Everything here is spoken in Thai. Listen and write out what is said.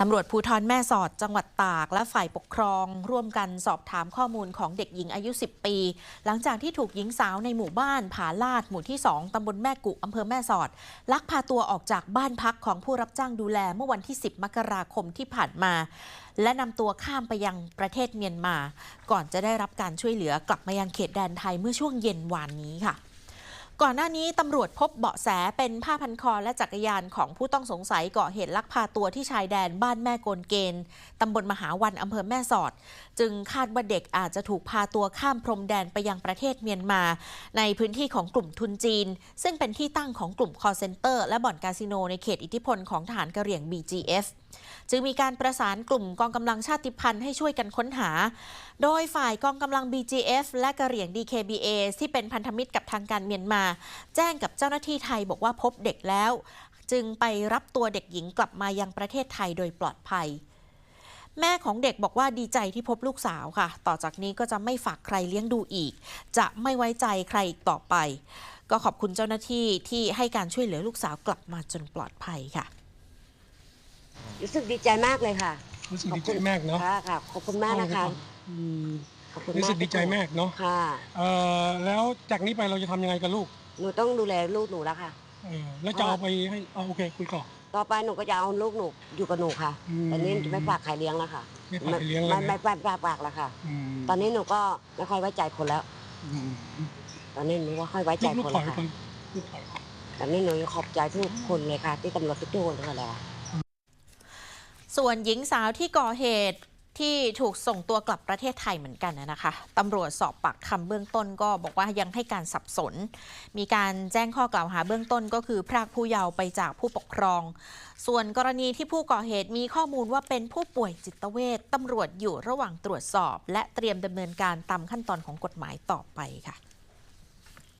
ตำรวจภูธรแม่สอดจังหวัดตากและฝ่ายปกครอง ร่วมกันสอบถามข้อมูลของเด็กหญิงอายุ 10 ปี หลังจากที่ถูกหญิงสาวในหมู่บ้านผาลาดหมู่ที่ 2 ตำบลแม่กุอำเภอแม่สอด ลักพาตัวออกจากบ้านพักของผู้รับจ้างดูแลเมื่อวันที่ 10 มกราคมที่ผ่านมา และนำตัวข้ามไปยังประเทศเมียนมา ก่อนจะได้รับการช่วยเหลือกลับมายังเขตแดนไทยเมื่อช่วงเย็นวานนี้ค่ะ ก่อนหน้านี้ตำรวจพบเบาะแสเป็นผ้าพันคอและจักรยานของผู้ต้องสงสัยก่อเหตุลักพาตัวที่ชายแดนบ้านแม่โกนเกณฑ์ตำบลมหาวันอำเภอแม่สอด จึงคาดว่าเด็กอาจจะถูกพาตัวข้ามพรมแดนไปยังประเทศเมียนมา ในพื้นที่ของกลุ่มทุนจีน ซึ่งเป็นที่ตั้งของกลุ่มคอเซนเตอร์และบ่อนคาสิโนในเขตอิทธิพลของทหารกะเหรี่ยง BGF จึงมีการประสานกลุ่มกองกำลังชาติพันธุ์ให้ช่วยกันค้นหา โดยฝ่ายกองกำลัง BGF และกะเหรี่ยง DKBA ที่เป็นพันธมิตรกับทางการเมียนมาแจ้งกับเจ้าหน้าที่ไทยบอกว่าพบเด็กแล้ว จึงไปรับตัวเด็กหญิงกลับมายังประเทศไทยโดยปลอดภัย แม่ของเด็กบอกว่าดีใจที่พบลูกสาวค่ะ ต่อจากนี้ก็จะไม่ฝากใครเลี้ยงดูอีก จะไม่ไว้ใจใครอีกต่อไป ก็ขอบคุณเจ้าหน้าที่ที่ให้การช่วยเหลือลูกสาวกลับมาจนปลอดภัยค่ะ รู้สึกดีใจมากเลยค่ะรู้สึกดีใจมากเนาะ ค่ะค่ะขอบคุณมากนะคะ อืมข อบคุณรู้มากสึกดีใจมากเนาะค่ะเอ่อแล้วจากนี้ไปเราจะทำยังไงกับลูกหนูต้องดูแลลูกหนูแล้วค่ะ เออแล้วจะเอาไปให้เอาโอเคคุยก่อนต่อไปหนูก็จะเอาลูกหนูอยู่กับหนูค่ะอืมตอนนี้จะไม่ฝากใครเลี้ยงแล้วค่ะไม่ฝากใครเลี้ยงแล้วไม่นะ ไม่ฝากฝากฝากแล้วค่ะ อืมตอนนี้หนูก็ไม่ค่อยไว้ใจคนแล้ว อืมตอนนี้หนูว่าค่อยไว้ใจลูกคนถอแล้ยวไปค่ะลูกถอยไปตอนนี้หนูขอบใจทุกคนเลยค่ะ ที่ตำรวจทุกคนเลยแล้วส่วนหญิงสาวที่ก่อเหตุ ที่ถูกส่งตัวกลับประเทศไทยเหมือนกันนะคะตำรวจสอบปากคำเบื้องต้นก็บอกว่ายังให้การสับสน มีการแจ้งข้อกล่าวหาเบื้องต้นก็คือพรากผู้เยาว์ไปจากผู้ปกครอง ส่วนกรณีที่ผู้ก่อเหตุมีข้อมูลว่าเป็นผู้ป่วยจิตเวชตำรวจอยู่ระหว่างตรวจสอบ และเตรียมดำเนินการตามขั้นตอนของกฎหมายต่อไปค่ะ